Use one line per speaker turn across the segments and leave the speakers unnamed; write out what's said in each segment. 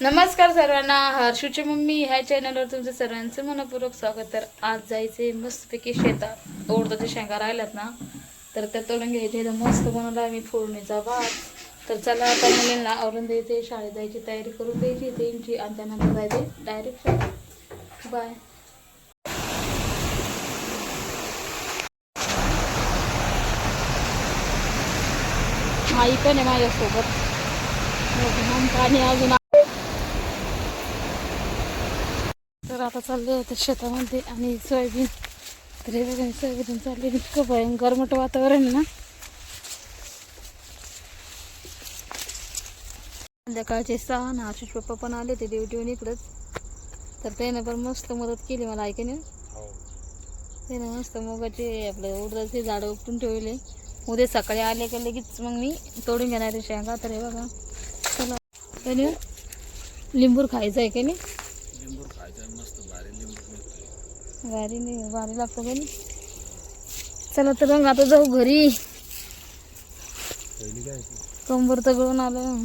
नमस्कार सर्वांना हर्षूची मम्मी ह्या चॅनलवर तुमचं सर्वांचं मनपूर्वक स्वागत. तर आज जायचे मस्तपैकी शेतात. ओढताच्या शेंगा राहिल्यात ना तर त्या तोडून घ्यायचे. तर मस्त बनवला मी फोडणीचा भात. तर चला आता मुलींना आवरून द्यायचे शाळेत जायची तयारी करून द्यायची त्यांची आणि त्यानंतर जायचे डायरेक्ट शाळेत. बाय माई पण आहे माझ्यासोबत. आणि अजून तर आता चालले होते शेतामध्ये आणि सोयाबीन तर हे बघा सोयाबीन चालले. इतकं भयंकर गरमट वातावरण आहे ना. संध्याकाळचे सहा ना आशिष पप्पा पण आले ते ड्युटीहून इकडंच. तर त्यानं पण मस्त मदत केली मला ऐकणे त्यानं मस्त मुगाचे आपलं उडदाचे झाडं उपटून ठेवले. उद्या सकाळी आले का लगेच मग मी तोडून घेणार शेंगा. तर हे बघा. चला. त्याने लिंबूर खायचं आहे का नाही
लिंबूर खायचं मस्त भारी लिंबूर
भारी नाही भारी लागतो नाही चला तर मग आता जाऊ घरी. कंबर तर गळून आलं.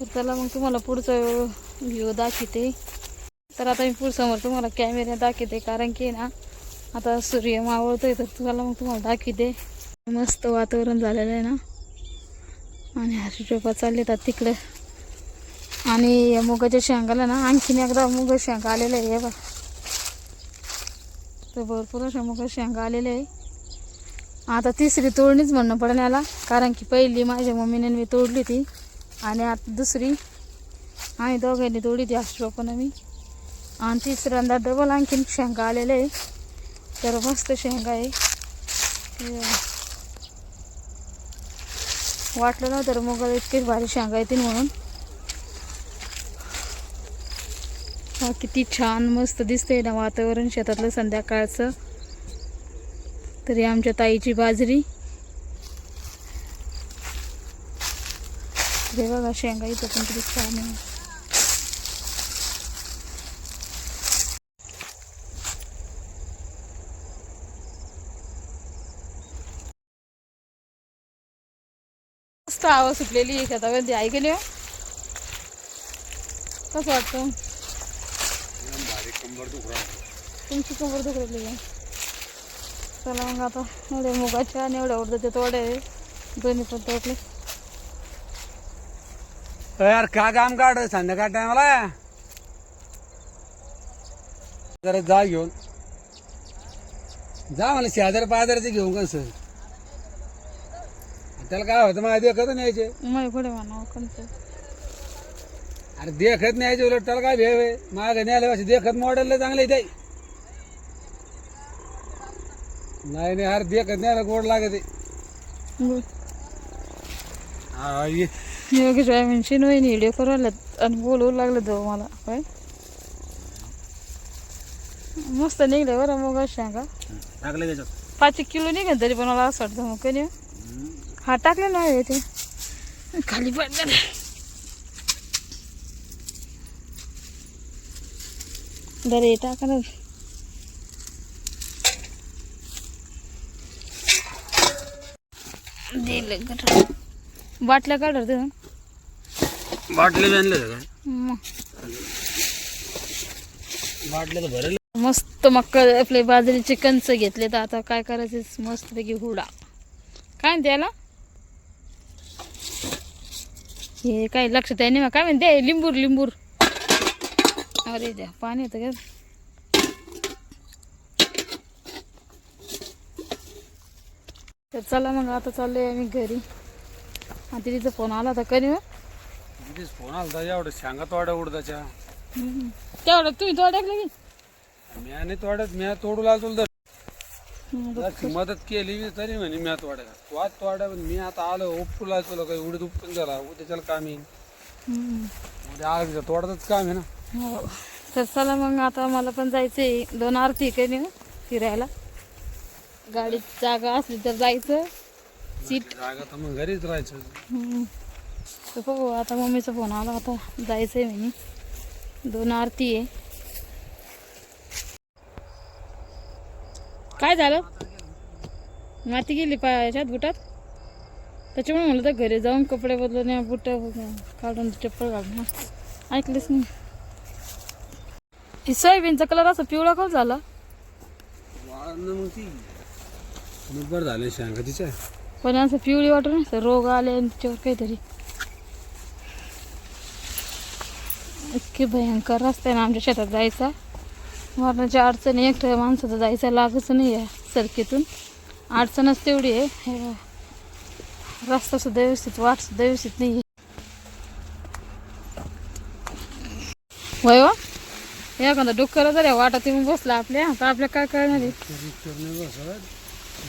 तर चला मग तुम्हाला पुढचं व्ह्यू दाखवते. तर आता मी पुढसमोर तुम्हाला कॅमेरा दाखवते कारण की ना आता सूर्य मावळतोय तर तुम्हाला मग तुम्हाला दाखवते. मस्त वातावरण झालेलं आहे ना. आणि हर्षी चोपा चालले तर तिकडं. आणि या मुगाच्या शेंगाला ना आणखीन एकदा मुग शेंगा आलेलं आहे बघ. तर भरपूर अशा मग शेंगा आलेले आहे. आता तिसरी तोडणीच म्हणणं पडेल याला कारण की पहिली माझ्या मम्मीने मी तोडली ती आणि आता दुसरी. आणि दोघांनी तोडली ती पण मी आणि तिसऱ्यांदा डबल आणखीन शेंगा आलेले आहे. तर मस्त शेंगा आहे. वाटलं ना तर मग इतकीच भारी शेंगा येतील म्हणून. हा किती छान मस्त दिसतंय ना वातावरण शेतातलं संध्याकाळचं. तरी आमच्या ताईची बाजरी. रे बघा शेंगा इथं पण किती छान आहे. मस्त आवाज सुटलेली आहे शेतामध्ये. ऐकली हो? कसं वाटतं? तुमची कंबर दुखलेली आहे चला मग आता एवढ्या मुगाच्या आणि एवढ्या उडदाच्या आहे. दोन्ही पण तोडले.
यार का काम काढ संध्याकाळ टायमाला जरा जा घेऊन. जा मला शेजार पाजारचे घेऊन कसं? त्याला काय होतं मला देखत न्यायचे?
मग पुढे म्हणा कोणतं?
अरे देखत न्यायचे उलट त्याला काय भेव आहे? माग न्यायला असे देखत मॉडेलला चांगले ते नाही नाही अरे देखत न्यायला गोड लागते. हा, ये.
योगेश बाय म्हणशी नवीन व्हिडिओ करू लागल्यात आणि बोलवू लागलं जाऊ मला. काय मस्त निघले बरं मग
टाकलं त्याच्यात.
पाच एक किलो निघेल तरी पण मला असं वाटतं मग कधी. हा टाकले नाही ते. खाली पडलं. दरे टाका ना? दिलं गं. बाटल्या काढर ते.
बाटले बांधले का?
मग.
बाटले तर भरेल
मस्त मक्का आपले बाजरीचे कंच घेतले तर आता काय करायचं? मस्तपैकी हुडा. काय म्हणते याला? हे काय लक्षात आहे नाही मग काय म्हणते? लिंबूर लिंबूर. अरे द्या पाणी येतं का? तर चला मग आता चाललोय आम्ही घरी. आता तिचा फोन आला होता कधी
तिथेच फोन आला होता एवढं सांगा तोड्या उडदाच्या.
तेवढं तुम्ही तो टाकलं की?
मी आणि तोड्यात मी तोडू लागलो
हम्म,
तर मदत केली तरी म्हणे मी तोड्या तू आज तोड्या मी आता आलो उपटू लागलो तुला काही उडीत उपटून झाला उद्याच्याला काम येईल. उद्या आलं तोडाच काम आहे ना.
हो. तर चला मग आता मला पण जायचंय. दोन आरती काही नाही फिरायला. गाडीत जागा असली तर जायचं. सीट.
जागा तर मग घरीच राहायचं.
तर बघू आता मम्मीचा फोन आला आता जायचंय म्हणे. दोन आरती आहे. काय झालं? माती गेली पायाच्यात बुटात? त्याच्यामुळे म्हणलं तर घरी जाऊन कपडे बदलून बुट काढून चप्पल घालून हा. ऐकलीच नाही. ही सोयाबीनचा कलर असा पिवळा का झाला.
वाळणं मग ती. बरं झालं शेंगा तिच्या.
पण असं पिवळी वाटून असं रोग आले आणि त्याच्यावर काहीतरी. इतकी भयंकर रस्ता आहे ना आमच्या शेतात जायचा. मरणाची अडचण. एकट्या माणसाचं जायचं लागच नाही आहे सरकीतून. अडचणच तेवढी आहे. हे रस्ता सुद्धा व्यवस्थित वाट सुद्धा व्यवस्थित नाही आहे वय वा एखादा डुक्कर जर या वाटात येऊन बसला आपल्या तर आपल्या काय करणार आहे?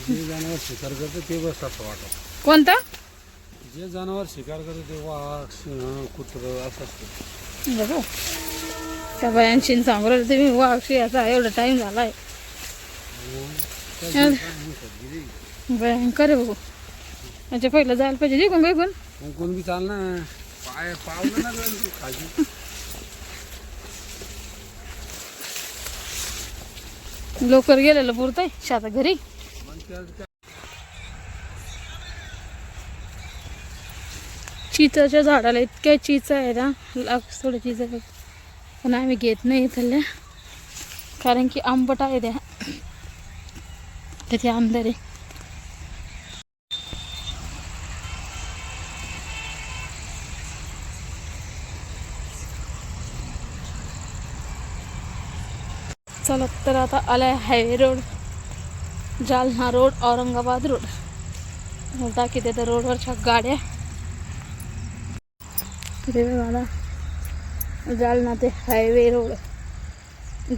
जे जनावर शिकार करतं ते बसतात वाटत.
कोणता?
जे जनावर शिकार करतं ते वाघ सिंह कुत्रं असं असतं.
बघा. त्या बायांशी सांगू राहिले तुम्ही वाघशी याचा एवढा टाइम झालाय. भयंकर आहे बघू. याच्या पहिलं जायला पाहिजे बेकून
मग कोण बी चाल ना पाय पावलं ना गं तू खाली.
लवकर गेलेलं पुरतंय शाता घरी. चिचाच्या झाडाला इतक्या चिचा आहे ना लाख थोडं चिचा पण आम्ही घेत नाही इथल्या. कारण की आंबट आहे त्या. त्याचे आमदार आहे चला तर आता आलाय highway road. Jalna road Aurangabad road. दाखवते त्या रोडवरच्या गाड्या. मला जालना ते हायवे रोड.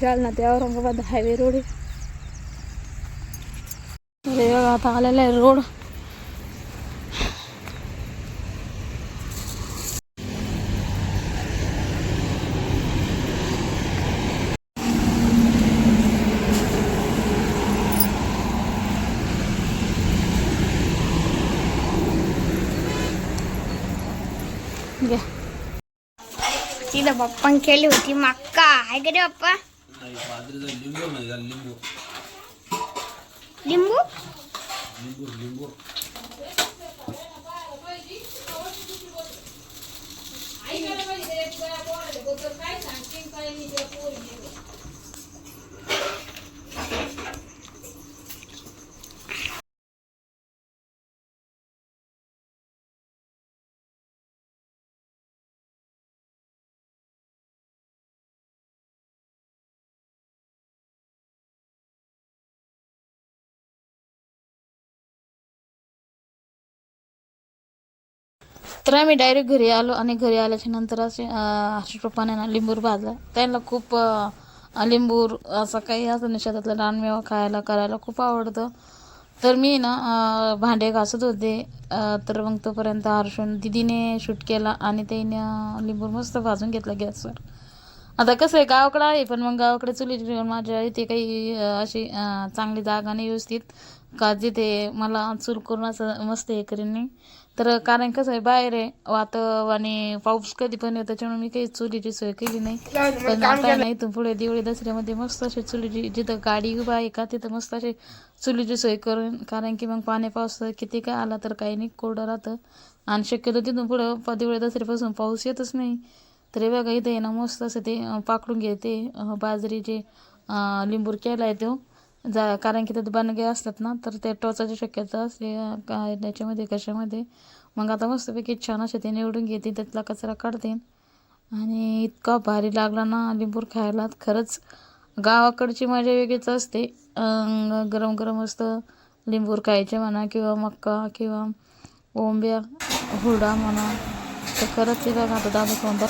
जालना ते औरंगाबाद हायवे रोड आहे. आता आलेला आहे रोड.
तिथं पप्पान केली होती मक्का. आहे का रे पप्पा?
नाही बाजरीचा लिंबू नाही झालं लिंबू.
लिंबू?
लिंबू लिंबू.
तर आम्ही डायरेक्ट घरी आलो आणि घरी आल्याच्यानंतर असे अशा ना लिंबूर भाजला. त्यांना खूप लिंबूर असं काही असं नाही शेतातलं रानमेवा खायला करायला खूप आवडतं. तर मी ना भांडे घासत होते. तर मग तोपर्यंत हर्षून दिदीने शूट केला आणि त्याने लिंबूर मस्त भाजून घेतला गॅसवर. आता कसं आहे गावाकडं आहे पण मग गावाकडे चुलीची माझ्या इथे काही अशी चांगली जागा नाही व्यवस्थित. का जिथे मला चूल करून असं मस्त हे करीन नाही तर कारण कसं आहे बाहेर आहे वात आणि पाऊस कधी पण येतो त्याच्यामुळे मी काही चुलीची सोय केली नाही. पण आता नाही इथून पुढे दिवाळी दसऱ्यामध्ये मस्त अशी चुलीची जिथं गाडी उभा आहे का तिथं मस्त अशी चुलीची सोय करून कारण की मग पाणी पाऊस किती काय आला तर काही नाही कोरडं राहतं. आणि शक्यतो तिथून पुढं प- दिवाळी दसऱ्यापासून पाऊस येतच नाही. तर हे बघा इथे आहे ना मस्त असं ते पाकडून घेते बाजरीचे लिंबूर केला आहे तो. जा कारण की त्यात बनगे असतात ना तर ते टोचाची शक्यता असते काय त्याच्यामध्ये कशामध्ये. मग आता मस्तपैकी छान असे ते निवडून घेते त्यातला कचरा काढतील आणि इतका भारी लागला ना लिंबूर खायला. खरंच गावाकडची मजा वेगळीच असते. गरम गरम असतं लिंबूर खायचे म्हणा किंवा मक्का किंवा ओंब्या हुरडा म्हणा. तर खरंच ते बघा आता दादा कोणता